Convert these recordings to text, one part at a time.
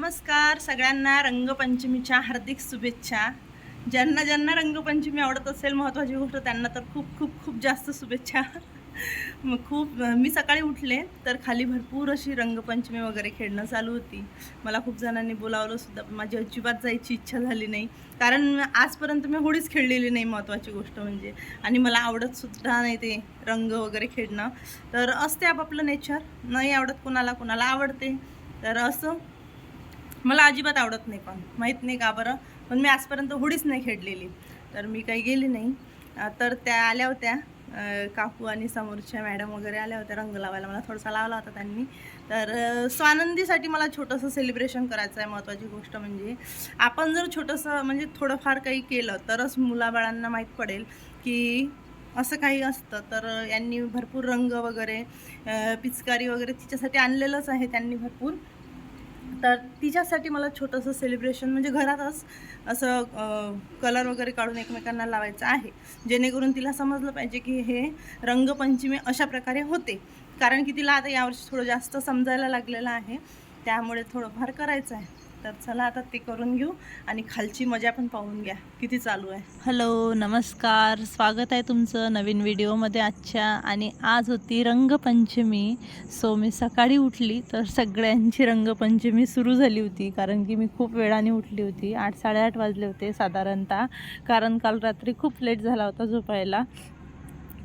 नमस्कार सगळ्यांना रंगपंचमीच्या हार्दिक शुभेच्छा. ज्यांना ज्यांना रंगपंचमी आवडत असेल महत्त्वाची गोष्ट त्यांना तर खूप खूप खूप जास्त शुभेच्छा. खूप मी सकाळी उठले तर खाली भरपूर अशी रंगपंचमी वगैरे खेळणं चालू होती. मला खूप जणांनी बोलावलं सुद्धा माझी अजिबात जायची इच्छा झाली नाही. कारण आजपर्यंत मी होळीच खेळलेली नाही महत्त्वाची गोष्ट म्हणजे. आणि मला आवडत सुद्धा नाही ते रंग वगैरे खेळणं. तर असते आपापलं नेचर नाही आवडत कोणाला कोणाला आवडते. तर असं मला अजिबात आवडत नाही पण. माहीत नाही का बरं? पण मी आजपर्यंत हुडीच नाही खेळलेली. तर मी काही गेली नाही. तर त्या आल्या होत्या. काकू आणि समोरच्या मॅडम वगैरे आल्या होत्या. रंग लावायला मला थोडासा लावला होता त्यांनी. तर स्वानंदीसाठी मला छोटंसं सेलिब्रेशन करायचं आहे महत्त्वाची गोष्ट म्हणजे आपण जर छोटंसं म्हणजे थोडंफार काही केलं तरच मुलाबाळांना माहीत पडेल की असं काही असतं. तर यांनी भरपूर रंग वगैरे पिचकारी वगैरे तिच्यासाठी आणलेलंच आहे त्यांनी भरपूर. तर तिच्यासाठी मला छोटंसं सेलिब्रेशन म्हणजे घरातच असं कलर वगैरे काढून एकमेकांना लावायचं आहे. जेणेकरून तिला समजलं पाहिजे की हे रंगपंचमी अशा प्रकारे होते. कारण की तिला आता यावर्षी थोडं जास्त समजायला लागलेलं आहे. त्यामुळे थोडंफार करायचं आहे. तर चला आता ते करून घेऊ आणि खालची मजा पण पाहून घ्या. किती चालू आहे. हॅलो नमस्कार. स्वागत आहे तुमचं नवीन व्हिडिओमध्ये आजच्या. आणि आज होती रंगपंचमी. सो मी सकाळी उठली तर सगळ्यांची रंगपंचमी सुरू झाली होती. कारण की मी खूप वेळाने उठली होती. आठ साडेआठ वाजले होते साधारणतः. कारण काल रात्री खूप लेट झाला होता झोपायला.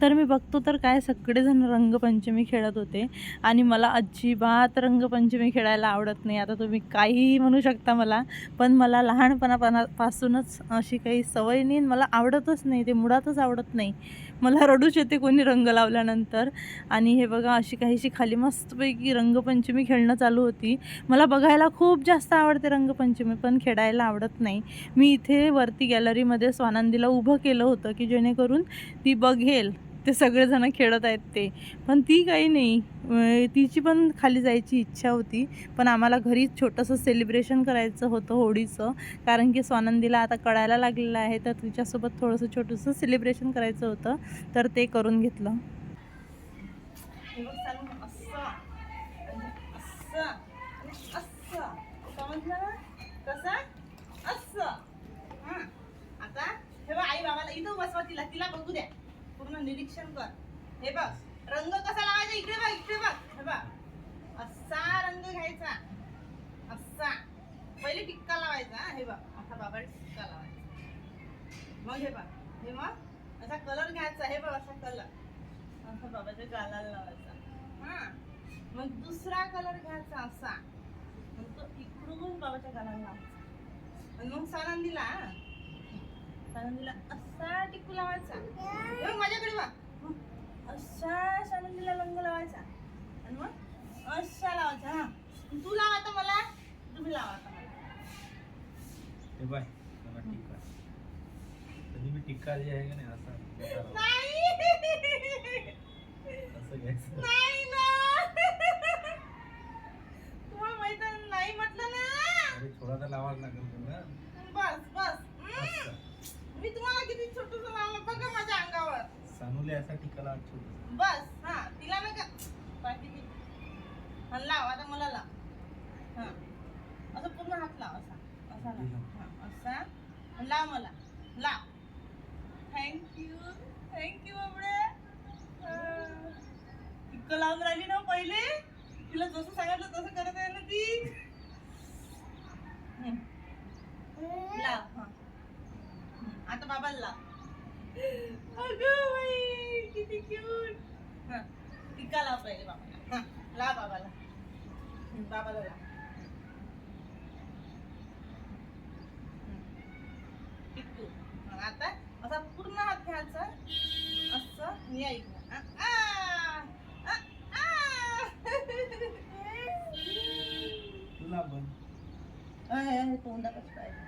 तर मी बघतो तर काय सगळेजण रंगपंचमी खेळत होते. आणि मला अजिबात रंगपंचमी खेळायला आवडत नाही. आता तुम्ही काहीही म्हणू शकता मला पण मला लहानपणापणापासूनच अशी काही सवय नाही मला आवडतच नाही. ते मुळातच आवडत नाही. मला रडूच येते कोणी रंग लावल्यानंतर. आणि हे बघा अशी काहीशी खाली मस्तपैकी रंगपंचमी खेळणं चालू होती. मला बघायला खूप जास्त आवडते रंगपंचमी पण खेळायला आवडत नाही. मी इथे वरती गॅलरीमध्ये स्वानंदीला उभं केलं होतं की जेणेकरून ती बघेल. ते सगळेजण खेळत आहेत ते. पण ती काही नाही. तिची पण खाली जायची इच्छा होती. पण आम्हाला घरी छोटंसं सेलिब्रेशन करायचं होतं होळीचं. कारण की स्वानंदीला आता कळायला लागलेलं आहे तर तिच्यासोबत थोडंसं छोटंसं सेलिब्रेशन करायचं होतं. तर ते करून घेतलं आता हे बघ आई बाबाला इथं बसवा तिला तिला बघू द्या निरीक्षण कर हे बघ रंग कसा लावायचा? इकडे बघ इकडे बघ. हे बघ. असा रंग घ्यायचा. असा. पहिले टिक्का लावायचा हे. बघ असा बाबा टिक्का लावायचा. मग हे बघ हे मग असा कलर घ्यायचा. हे बघ असा कलर असा बाबाच्या गालाला लावायचा. हा. मग दुसरा कलर घ्यायचा असा. मग तो इकडून बाबाच्या गालाला लावायचा. आणि मग सानंदीला सानंदीला असा टिकू लावायचा. मग माझ्याकडे बघ. असा सानंदीला रंग लावायचा. आणि मग असा लावायचा हा. तू लावा आता मला तुम्ही लावा आता मला. हे बाय मला टिक्का कधी मी टिक्का जे आहे का नाही असा. नाही. असं घ्यायचं. नाही ना. तुम्हाला माहीत नाही म्हटलं ना. अरे थोडा तर लावाच लागेल तुला. बस बस. मी तुम्हाला किती छोटस लावलं बघा माझ्या अंगावर. सानूले असा लावा छोटा बस हा तिला नका बाकी ती हा लाव आता मला लाव. हा. असं पूर्ण हात लाव असा. असा लाव. हा असा. आणि लाव मला. लाव. थँक्यू थँक्यू बाबडे. इतकं लावून राहिली ना पहिले? तिला जसं सांगितलं तसं करत आहे ना ती. लाव हा. आता बाबाला लाव. अगं बाई किती क्यूट हा टिक्का लाव पहिले बाबाला हा ला बाबाला हम्म, बाबाला ला टिक्कू मग आता असा पूर्ण हात घ्यायचा असं मी ऐकलं इकडं. आ, आ, आ, आ. तुला पण अय, पाहिजे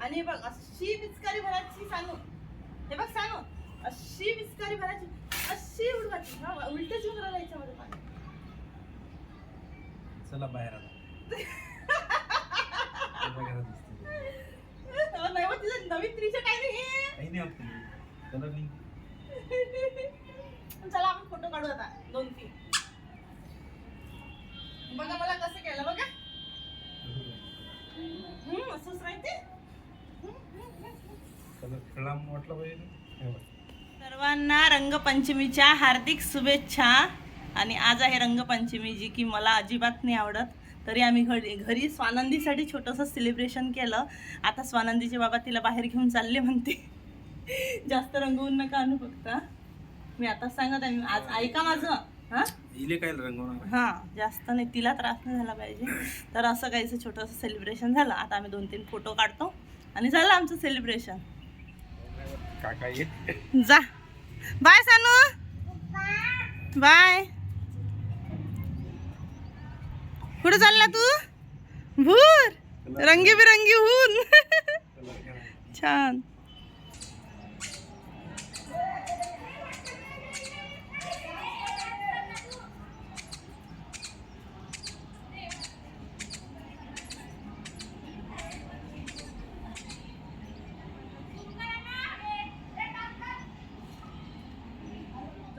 आणि बघ अशी पिचकारी भरायची सांगू हे बघ सांगू अशी पिचकारी भरायची अशी उडवायची हा उलट जीवन राहिला याच्यामध्ये पाणी. चला बाहेर तिचं नवीन त्रिशा काय नाही काही नाही कलर नाही चला आपण फोटो काढू आता दोन तीन बघा मला कसं केलं बघा कलर खेळा म्हटलं पाहिजे ना. हे बघ. सर्वांना रंगपंचमीच्या हार्दिक शुभेच्छा. आणि आज आहे रंगपंचमी जी की मला अजिबात नाही आवडत. तरी आम्ही घरी घरी स्वानंदीसाठी छोटंसं सेलिब्रेशन केलं. आता स्वानंदीचे बाबा तिला बाहेर घेऊन चालले म्हणते. जास्त रंगवून नका आणू फक्त. मी आता सांगत आहे आज ऐका माझं. हां? हां जास्त नाही तिला त्रास नाही झाला पाहिजे. तर असं काहीचं छोटंसं सेलिब्रेशन झालं. आता आम्ही दोन तीन फोटो काढतो. आणि झालं आमचं सेलिब्रेशन जा. बाय सानू. बाय. कुठे चालला तू? भूर. रंगीबिरंगी होऊन छान.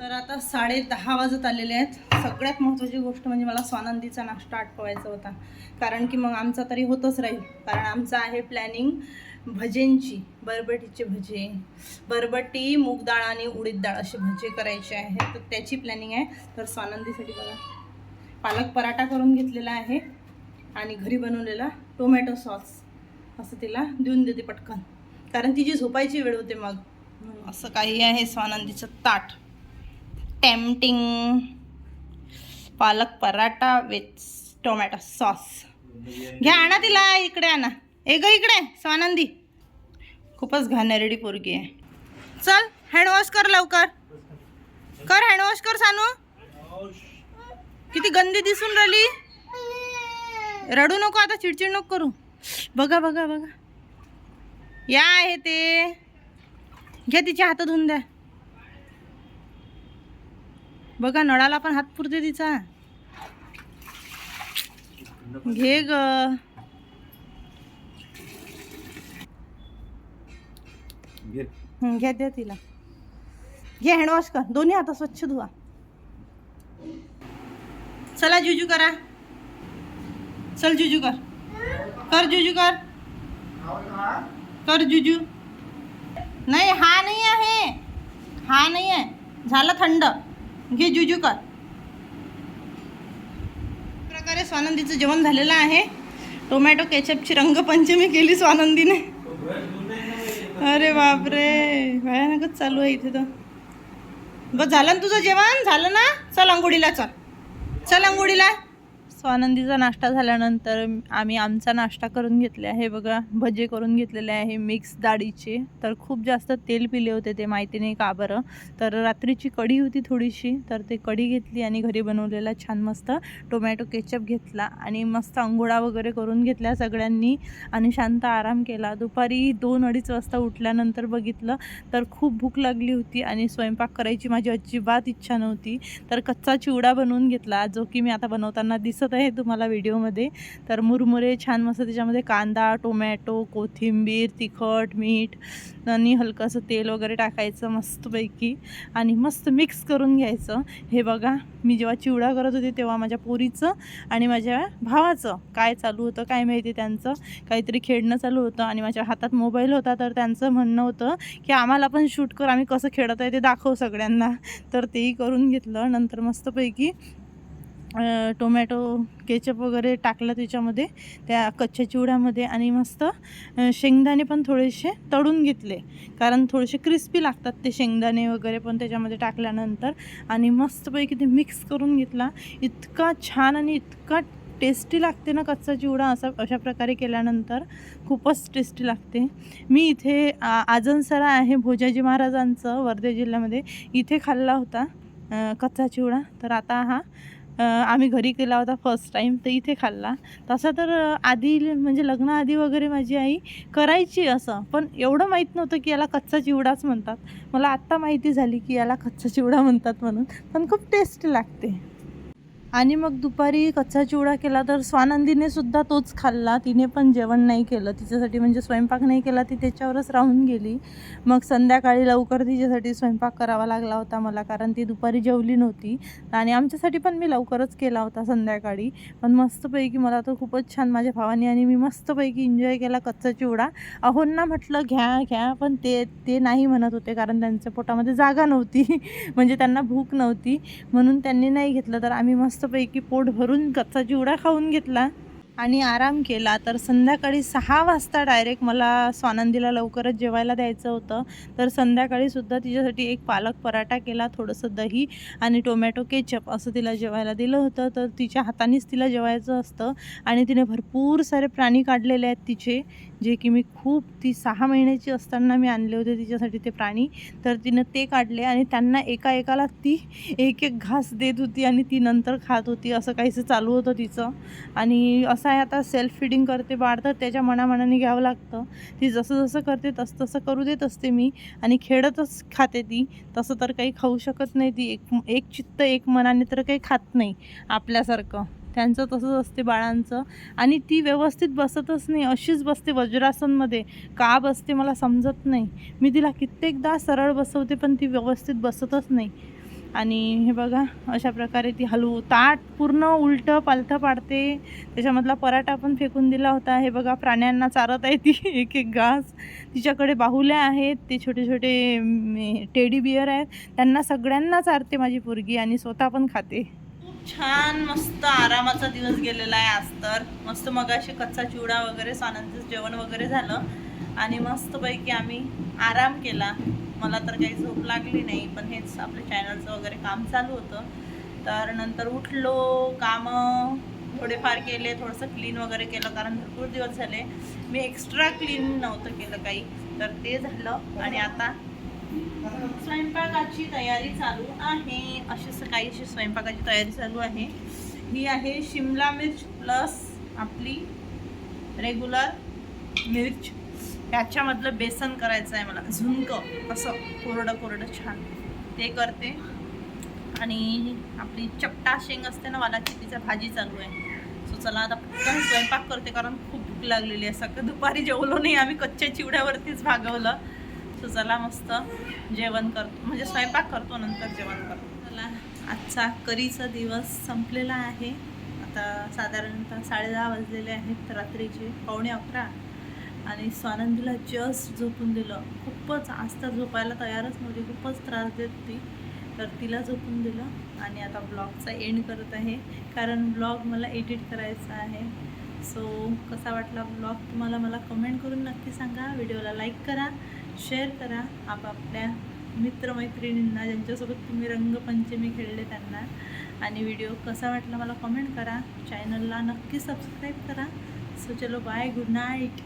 तर आता साडे दहा वाजत आलेले आहेत. सगळ्यात महत्त्वाची गोष्ट म्हणजे मला स्वानंदीचा नाश्ता आटपवायचा होता. कारण की मग आमचा तरी होतच राहील. कारण आमचं आहे प्लॅनिंग भजेंची. बरबटीचे भजे. बरबटी मूग डाळ आणि उडीद डाळ असे भजे करायचे आहेत. तर त्याची प्लॅनिंग आहे. तर स्वानंदीसाठी बघा. पालक पराठा करून घेतलेला आहे. आणि घरी बनवलेला टोमॅटो सॉस असं तिला देऊन देते पटकन. कारण तिची झोपायची वेळ होते मग. असं काही आहे स्वानंदीचं ताट. टेम्पटिंग पालक पराठा विथ टोमॅटो सॉस घ्या आणा तिला इकडे आणा. ए ग इकडे स्वानंदी. खूपच घाणेरडी पोरगी आहे. चल हँडवॉश कर लवकर. कर हँडवॉश कर सानू. किती गंदी दिसून राहिली. रडू नको आता चिडचिड नको करू. बघा बघा बघा. या आहे ते. घ्या तिचे हात धुवून द्या. बघा नळाला पण हात पुरते तिचा. घे ग. घे. घ्या द्या तिला. घे हँडवॉश कर. दोन्ही हात स्वच्छ धुवा. चला जुजू करा. चल जुजू कर. कर जुजू कर. कर जुजू. नाही हा नाही आहे. हा नाही आहे. झालं थंड. घे जुजू कर. प्रकारे स्वानंदीचं जेवण झालेलं आहे. टोमॅटो केचपची रंगपंचमी केली स्वानंदीने. अरे बापरे भयानकच चालू आहे इथे तर. बस झालं ना तुझं जेवण? झालं ना? चल अंघोळीला चल. चल अंघोळीला. स्वानंदीचा नाश्ता झाल्यानंतर आम्ही आमचा नाश्ता करून घेतले आहे. बघा भजे करून घेतलेले आहे मिक्स डाळीचे. तर खूप जास्त तेल पिले होते ते माहिती नाही का बरं? तर रात्रीची कढी होती थोडीशी तर ते कढी घेतली आणि घरी बनवलेला छान मस्त टोमॅटो केचप घेतला आणि मस्त अंघोळा वगैरे करून घेतल्या सगळ्यांनी आणि शांत आराम केला. दुपारी दोन अडीच वाजता उठल्यानंतर बघितलं तर खूप भूक लागली होती आणि स्वयंपाक करायची माझी अजिबात इच्छा नव्हती. तर कच्चा चिवडा बनवून घेतला जो की मी आता बनवताना दिसत आहे तुम्हाला व्हिडिओमध्ये. तर मुरमुरे छान मस्त त्याच्यामध्ये कांदा टोमॅटो कोथिंबीर तिखट मीठ आणि हलकंसं तेल वगैरे टाकायचं मस्तपैकी. आणि मस्त मिक्स करून घ्यायचं. हे बघा मी जेव्हा चिवडा करत होते तेव्हा माझ्या पोरीचं आणि माझ्या भावाचं काय चालू होतं काय माहिती त्यांचं. काहीतरी खेळणं चालू होतं आणि माझ्या हातात मोबाईल होता तर त्यांचं म्हणणं होतं की आम्हाला पण शूट कर आम्ही कसं खेळत आहे ते दाखव सगळ्यांना. तर तेही करून घेतलं. नंतर मस्तपैकी टोमॅटो केचप वगैरे टाकलं त्याच्यामध्ये त्या कच्च्या चिवड्यामध्ये आणि मस्त शेंगदाणे पण थोडेसे तळून घेतले. कारण थोडेसे क्रिस्पी लागतात ते शेंगदाणे वगैरे पण त्याच्यामध्ये टाकल्यानंतर. आणि मस्तपैकी ते मिक्स करून घेतला. इतका छान आणि इतका टेस्टी लागते ना कच्चा चिवडा असा अशा प्रकारे केल्यानंतर खूपच टेस्टी लागते. मी इथे आजनसरा आहे भोजाजी महाराजांचं वर्धे जिल्ह्यामध्ये. इथे खाल्ला होता कच्चा चिवडा. तर आता हा आम्ही घरी केला होता फर्स्ट टाईम तर इथे खाल्ला. तसा तर आधी म्हणजे लग्नाआधी वगैरे माझी आई करायची असं पण एवढं माहीत नव्हतं की याला कच्चा चिवडाच म्हणतात. मला आत्ता माहिती झाली की याला कच्चा चिवडा म्हणतात म्हणून पण खूप टेस्ट लागते. आणि मग दुपारी कच्चा चिवडा केला तर स्वानंदीने सुद्धा तोच खाल्ला. तिने पण जेवण नाही केलं. तिच्यासाठी म्हणजे स्वयंपाक नाही केला. ती त्याच्यावरच राहून गेली. मग संध्याकाळी लवकर तिच्यासाठी स्वयंपाक करावा लागला होता मला कारण ती दुपारी जेवली नव्हती. आणि आमच्यासाठी पण मी लवकरच केला होता संध्याकाळी. पण मस्तपैकी मला तर खूपच छान माझ्या भावानी आणि मी मस्तपैकी एन्जॉय केला कच्चा चिवडा. अहोंना म्हटलं घ्या घ्या. पण ते ते नाही म्हणत होते कारण त्यांच्या पोटामध्ये जागा नव्हती. म्हणजे त्यांना भूक नव्हती. म्हणून त्यांनी नाही घेतलं. तर आम्ही मस्त मस्तपैकी पोट भरून कच्चा चिवडा खाऊन घेतला. आणि आराम केला तर संध्याकाळी सहा वाजता डायरेक्ट मला स्वानंदीला लवकरच जेवायला द्यायचं होतं. तर संध्याकाळीसुद्धा तिच्यासाठी एक पालक पराठा केला थोडंसं दही आणि टोमॅटो केचप असं तिला जेवायला दिलं होतं. तर तिच्या हातानेच तिला जेवायचं असतं आणि तिने भरपूर सारे प्राणी काढलेले आहेत तिचे जे की मी खूप ती सहा महिन्याची असताना मी आणले होते तिच्यासाठी ते प्राणी. तर तिनं ते काढले आणि त्यांना एका एकाला ती एक एक घास देत होती आणि ती नंतर खात होती असं काहीसं चालू होतं तिचं. आणि असं कसं आहे आता सेल्फ फिडिंग करते बाळ तर त्याच्या मनामनाने घ्यावं लागतं. ती जसं जसं करते तसं तसं करू देत असते मी आणि खेळतच खाते ती. तसं तर काही खाऊ शकत नाही ती. एक एक चित्त एक मनाने तर काही खात नाही आपल्यासारखं. त्यांचं तसंच असते बाळांचं. आणि ती व्यवस्थित बसतच नाही. अशीच बसते वज्रासनमध्ये. का बसते मला समजत नाही. मी तिला कित्येकदा सरळ बसवते पण ती व्यवस्थित बसतच नाही. आणि हे बघा अशा प्रकारे ती हलवू ताट पूर्ण उलटं पालथं पाडते. त्याच्यामधला पराठा पण फेकून दिला होता. हे बघा प्राण्यांना चारत आहे ती. एक एक घास. तिच्याकडे बाहुल्या आहेत. ते छोटे छोटे टेडी बियर आहेत. त्यांना सगळ्यांना चारते माझी पोरगी आणि स्वतः पण खाते. छान मस्त आरामाचा दिवस गेलेला आहे आज तर. मस्त मगाशी कच्चा चिवडा वगैरे सानंदचं जेवण वगैरे झालं. आणि मस्तपैकी आम्ही आराम केला. मला तर काही झोप लागली नाही पण हेच आपल्या चॅनलचं वगैरे काम चालू होतं. तर नंतर उठलो कामं थोडेफार केले थोडंसं क्लीन वगैरे केलं कारण भरपूर दिवस झाले मी एक्स्ट्रा क्लीन नव्हतं केलं काही. तर ते झालं आणि आता स्वयंपाकाची तयारी चालू आहे. अशी काहीशी स्वयंपाकाची तयारी चालू आहे. ही आहे शिमला मिर्च प्लस आपली रेग्युलर मिर्च. त्याच्यामधलं बेसन करायचं आहे मला. झुणक असं कोरडं कोरडं छान. ते करते. आणि आपली चपटा शेंग असते ना वालाची तिचा भाजी चालू आहे. सो चला आता पटकन स्वयंपाक करते कारण खूप भूक लागलेली आहे. सकाळ दुपारी जेवलो नाही आम्ही कच्च्या चिवड्यावरतीच भागवलं. सो चला मस्त जेवण करतो. म्हणजे स्वयंपाक करतो नंतर जेवण करतो. चला आजचा करीचा दिवस संपलेला आहे. आता साधारणतः साडेदहा वाजलेले आहेत रात्रीचे. पावणे अकरा. आणि स्वानंदीला जस्ट झोपून दिलं. खूपच आज तर झोपायला तयारच नव्हती खूपच त्रास देत ती तर तिला झोपून दिलं आणि आता ब्लॉगचा एंड करत आहे. कारण ब्लॉग मला एडिट करायचा आहे. सो कसा वाटला ब्लॉग तुम्हाला मला कमेंट करून नक्की सांगा. व्हिडिओला लाईक करा शेअर करा. आपापल्या मित्रमैत्रिणींना ज्यांच्यासोबत तुम्ही रंगपंचमी खेळले त्यांना. आणि व्हिडिओ कसा वाटला मला कमेंट करा. चॅनलला नक्की सबस्क्राईब करा. सो चलो बाय गुड नाईट